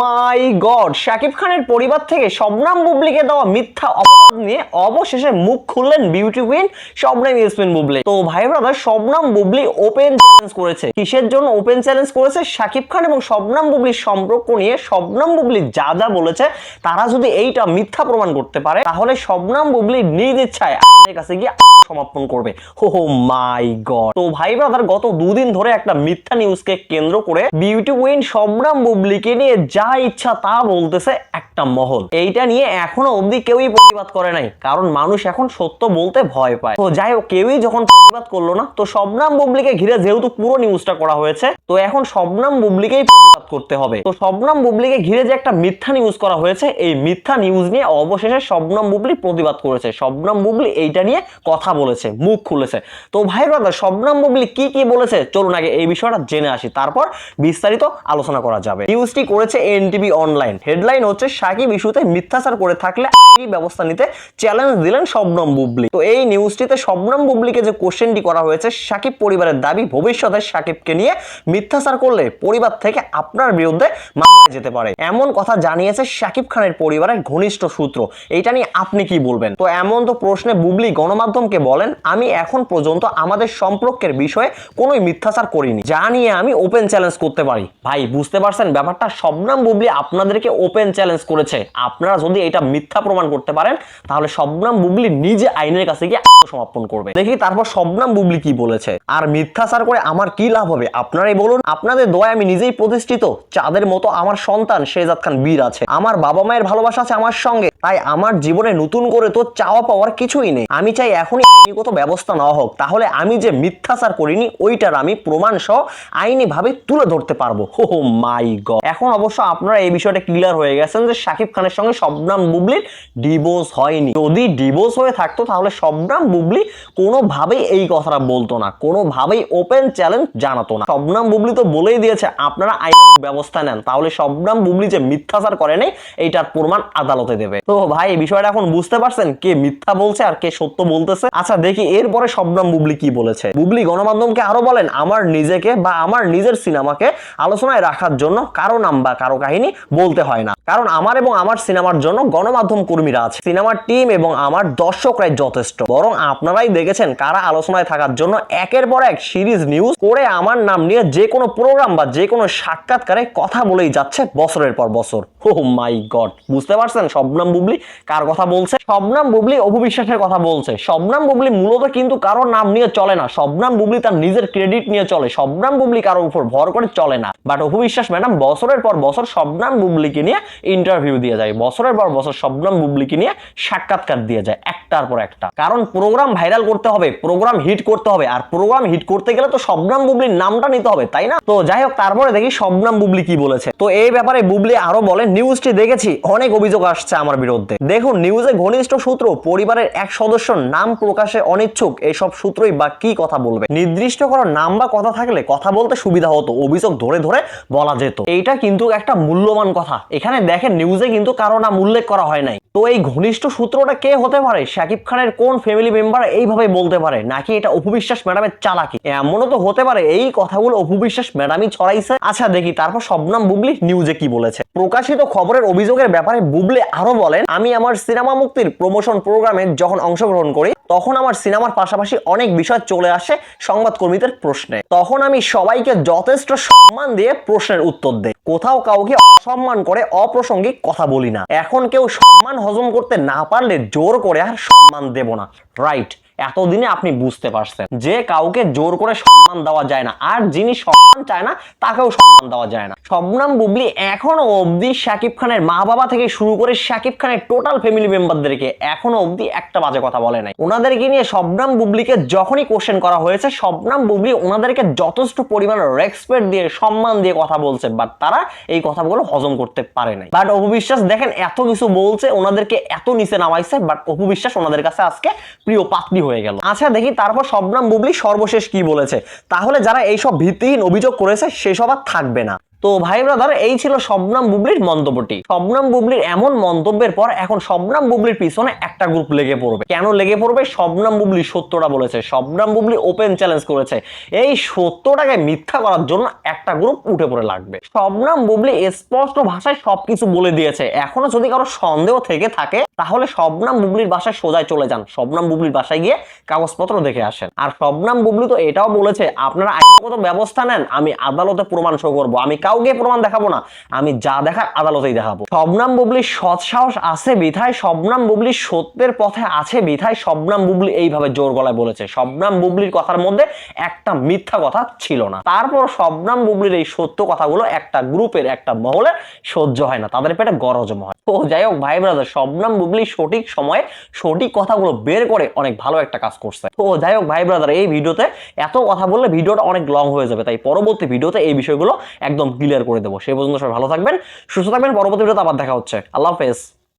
মাই god Shakib খানের পরিবার থেকে বুবলিকে দেওয়া মিথ্যা অপবাদ নিয়ে অবশেষে মুখ খুললেন বিউটি কুইন বুবলি। তো ভাই ব্রাদার বুবলি ওপেন চ্যালেঞ্জ করেছে। কিসের জন্য ওপেন চ্যালেঞ্জ করেছে? শাকিব খান এবং শবনাম বুবলির সম্পর্ক নিয়ে শবনাম বুবলি যা যা বলেছে, তারা যদি এইটা মিথ্যা প্রমাণ করতে পারে, তাহলে শবনাম বুবলি নিজ ইচ্ছায় কাছে গিয়ে সমাপন করবে। হো মাই গড। তো ভাই ব্রাদার গত দুদিন ধরে একটা মিথ্যা নিউজকে কেন্দ্র করে বিউটি কুইন শবনাম বুবলিকে নিয়ে যা ইচ্ছা তা বলতেছে একটা মহল। এইটা নিয়ে এখনও অবধি কেউই প্রতিবাদ করে নাই, কারণ মানুষ এখন সত্য বলতে ভয় পায়। তো যাই হোক, কেউই যখন প্রতিবাদ করল না, তো শবনাম বুবলিকে ঘিরে যেহেতু পুরো নিউজটা করা হয়েছে, তো এখন শবনাম বুবলিকেই প্রতিবাদ করতে হবে। তো শবনাম বুবলিকে ঘিরে যে একটা মিথ্যা নিউজ করা হয়েছে, এই মিথ্যা নিউজ নিয়ে অবশেষে শবনাম বুবলি প্রতিবাদ করেছে। শবনাম বুবলি এইটা নিয়ে কথা বলেছে, মুখ খুলেছে। তো ভাই ব্রাদার শবনাম বুবলি কি কি বলেছে? চলুন আগে এই বিষয়টা জেনে আসি, তারপর বিস্তারিত আলোচনা করা যাবে। নিউজটি করেছে এনটিভি অনলাইন হেডলাইন হচ্ছে, সাকিব ইস্যুতে মিথ্যাচার করে থাকলে আইনি ব্যবস্থা নিতে চ্যালেঞ্জ দিলেন শবনম বুবলি। তো এই নিউজটিতে শবনম বুবলিকে যে কোশ্চেনটি করা হয়েছে, সাকিব পরিবারের দাবি, ভবিষ্যতে সাকিবকে নিয়ে মিথ্যাচার করলে পরিবার থেকে আপনার বিরুদ্ধে মামলায় যেতে পারে। এমন কথা জানিয়েছে সাকিব খানের পরিবারের ঘনিষ্ঠ সূত্র। এইটা নিয়ে আপনি কি বলবেন? তো এমন তো প্রশ্নে বুবলি গণমাধ্যমকে বলেন, আমি এখন পর্যন্ত আমাদের সম্পর্কের বিষয়ে কোনোই মিথ্যাচার করিনি। যা নিয়ে আমি ওপেন চ্যালেঞ্জ করতে পারি। ভাই, বুঝতে পারছেন ব্যাপারটা? শবনাম বুবলি আপনাদেরকে ওপেন চ্যালেঞ্জ করেছে। আপনারা যদি এটা মিথ্যা প্রমাণ করতে পারেন, তাহলে শবনাম বুবলি নিজে আইনের কাছে গিয়ে আত্মসমর্পণ করবে। দেখি তারপর শবনাম বুবলি কি বলেছে। আর মিথ্যাচার করে আমার কি লাভ হবে? আপনারাই বলুন। আপনাদের দয়া আমি নিজেই প্রতিষ্ঠিত। চাঁদের মতো আমার সন্তান শেজাদ খান বীর আছে। আমার বাবা মায়ের ভালোবাসা আছে আমার সঙ্গে। তাই আমার জীবনে নতুন করে তো চাওয়া পাওয়ার কিছুই নেই। আমি চাই এখনই আইনিগত ব্যবস্থা নেওয়া হোক। তাহলে আমি যে মিথ্যাচার করিনি, ওইটার আমি প্রমাণ সহ আইনি ভাবে তুলে ধরতে পারব। হো মাই গ এখন অবশ্য আপনারা এই বিষয়টা ক্লিয়ার হয়ে গেছেন যে শাকিব খানের সঙ্গে শবনাম বুবলির ডিভোর্স হয়নি। যদি ডিভোর্স হয়ে থাকতো, তাহলে শবনাম বুবলি কোনোভাবেই এই কথাটা বলতো না। কোনোভাবেই ওপেন চ্যালেঞ্জ জানাতো না। শবনাম বুবলি তো বলেই দিয়েছে, আপনারা আইনি ব্যবস্থা নেন। তাহলে শবনাম বুবলি যে মিথ্যাচার করে নেই, এইটার প্রমাণ আদালতে দেবে। তো ভাই বিষয়টা এখন বুঝতে পারছেন? কে মিথ্যা বলছে আর কে সত্য বলতেছে? আচ্ছা দেখি এরপরে শবনাম বুবলি কি বলেছে? বুবলি গণমাধ্যমকে আরও বলেন, আমার নিজেকে বা আমার নিজের সিনেমাকে আলোচনায় রাখার জন্য কারও নাম বা কারও কাহিনী বলতে হয় না। কারণ আমার এবং আমার সিনেমার জন্য গণমাধ্যম কর্মীরা আছে। সিনেমার টিম এবং আমার দর্শকরাই যথেষ্ট। বরং আপনারাই দেখেছেন কারা আলোচনায় থাকার জন্য একের পর এক সিরিজ নিউজ করে আমার নাম নিয়ে যে কোনো প্রোগ্রাম বা যে কোনো সাক্ষাৎকারে কথা বলেই যাচ্ছে বছরের পর বছর। ও মাই গড বুঝতে পারছেন? শবনাম বুবলি কার কথা বলছে? শবনাম বুবলি কথা বলছে। শবনাম বুবলি মূলত কিন্তু কারোর নাম নিয়ে চলে না। শবনাম বুবলি তার নিজের ক্রেডিট নিয়ে চলে। শবনাম বুবলি কারোর উপর ভর করে চলে না। বাট ম্যাডাম বছরের পর বছর শবনাম বুবলিকে নিয়ে ইন্টারভিউ দিয়ে যায়। বছরের পর বছর শবনাম বুবলিকে নিয়ে সাক্ষাৎকার দিয়ে যায়, একটার পর একটা। কারণ প্রোগ্রাম ভাইরাল করতে হবে প্রোগ্রাম হিট করতে হবে। আর প্রোগ্রাম হিট করতে গেলে তো শবনাম বুবলির নামটা নিতে হবে, তাই না? তো যাই হোক, তারপরে দেখি শবনাম বুবলি কি বলেছে। তো এই ব্যাপারে বুবলি আরও বলে নিউজটি দেখেছি, অনেক অভিযোগ আসছে আমার বিরুদ্ধে। দেখুন নিউজে ঘনিষ্ঠ সূত্র, পরিবারের এক সদস্য নাম প্রকাশে অনিচ্ছুক এইসব সূত্রই বা কি কথা বলবে? নির্দিষ্ট করা নাম বা কথা থাকলে কথা বলতে সুবিধা হতো, অভিযোগ ধরে ধরে বলা যেত। এইটা কিন্তু একটা মূল্যবান কথা। এখানে দেখেন নিউজে কিন্তু কারও নাম উল্লেখ করা হয় নাই। তো এই ঘনিষ্ঠ সূত্রটা কে হতে পারে? শাকিব খানের কোন ফ্যামিলি মেম্বার এইভাবে বলতে পারে? নাকি এটা অপবিশ্বাস ম্যাডামের চালাকি? এমনও তো হতে পারে এই কথাগুলো অপবিশ্বাস ম্যাডামই ছড়াইছে। আচ্ছা দেখি, তারপর শবনাম বুবলি নিউজে কি বলেছে? প্রকাশিত খবরের অভিযোগের ব্যাপারে বুবলি আরও বলেন, আমি আমার সিনেমা মুক্তির প্রমোশন প্রোগ্রামে যখন অংশগ্রহণ করি তখন আমার সিনেমার পাশাপাশি অনেক বিষয় চলে আসে সংবাদকর্মীদের প্রশ্নে। তখন আমি সবাইকে যথেষ্ট সম্মান দিয়ে প্রশ্নের উত্তর দেয় কোথাও কাউকে অসম্মান করে অপ্রসঙ্গিক কথা বলি না। এখন কেউ সম্মান হজম করতে না পারলে জোর করে আর সম্মান দেব না। রাইট এতদিনে আপনি বুঝতে পারছেন যে কাউকে জোর করে সম্মান দেওয়া যায় না। আর যিনি সম্মান চায় না, তাকেও সম্মান দেওয়া যায় না। শবনাম বুবলি এখনও অবধি শাকিব খানের মা বাবা থেকে শুরু করে শাকিব খানের টোটাল ফ্যামিলি মেম্বারদেরকে এখনও অবধি একটা বাজে কথা বলে নাই। ওনাদেরকে নিয়ে শবনাম বুবলিকে যখনই কোশ্চেন করা হয়েছে, শবনাম বুবলি ওনাদেরকে যথেষ্ট পরিমাণ রেসপেক্ট দিয়ে, সম্মান দিয়ে কথা বলছে বাট তারা এই কথাগুলো হজম করতে পারে নাই। বাট অপবিশ্বাস দেখেন, এত কিছু বলছে, ওনাদেরকে এত নিচে নামাইছে বাট অপবিশ্বাস ওনাদের কাছে আজকে প্রিয় পাত্রী হয়ে গেল। আচ্ছা দেখি তারপর শবনাম বুবলি সর্বশেষ কি বলেছে। তাহলে যারা এইসব ভিত্তিহীন অভিযোগ করেছে, সেসব আর থাকবে না। তো ভাই ব্রাদার, এই ছিল শবনাম বুবলির মন্তব্যটি। শবনাম বুবলির এমন মন্তব্যের পর এখন শবনাম বুবলির পিছনে একটা গ্রুপ লেগে পড়বে। কেন লেগে পড়বে? শবনাম বুবলি সত্যটা বলেছে। শবনাম বুবলি ওপেন চ্যালেঞ্জ করেছে। এই সত্যটাকে মিথ্যা করার জন্য একটা গ্রুপ উঠে পড়ে লাগবে। শবনাম বুবলি স্পষ্ট ভাষায় সবকিছু বলে দিয়েছে। এখনও যদি কারও সন্দেহ থেকে থাকে, তাহলে শবনাম বুবলির বাসায় সোজায় চলে যান। শবনাম বুবলির বাসায় গিয়ে কাগজপত্র দেখে আসেন। আর শবনাম বুবলি তো এটাও বলেছে, আপনারা আইনগত ব্যবস্থা নেন, আমি আদালতে প্রমাণ শো করব। আমি কাউকে প্রমাণ দেখাবো না। আমি যা দেখার আদালতেই দেখাবো। শবনাম বুবলির সৎ সাহস আছে বিধায় শবনাম বুবলি সত্যের পথে আছে বিধায় শবনাম বুবলি এইভাবে জোর গলায় বলেছে। শবনাম বুবলির কথার মধ্যে একটা মিথ্যা কথা ছিল না। তারপর শবনাম বুবলির এই সত্য কথাগুলো একটা গ্রুপের, একটা মহলের সহ্য হয় না। তাদের পেটে গরজম হয়। তো যাই হোক, ভাই ব্রাদার, শবনাম বুবলি সঠিক সময়ে সঠিক কথাগুলো বের করে অনেক ভালো একটা কাজ করছে। তো যাই হোক, ভাই ব্রাদার, এই ভিডিওতে এত কথা বললে ভিডিওটা অনেক লং হয়ে যাবে। তাই পরবর্তী ভিডিওতে এই বিষয়গুলো একদম ক্লিয়ার করে দেবো। সেই পর্যন্ত সবাই ভালো থাকবেন, সুস্থ থাকবেন, পরবর্তী ভিডিওতে আবার দেখা হচ্ছে। আল্লাহ হাফেজ।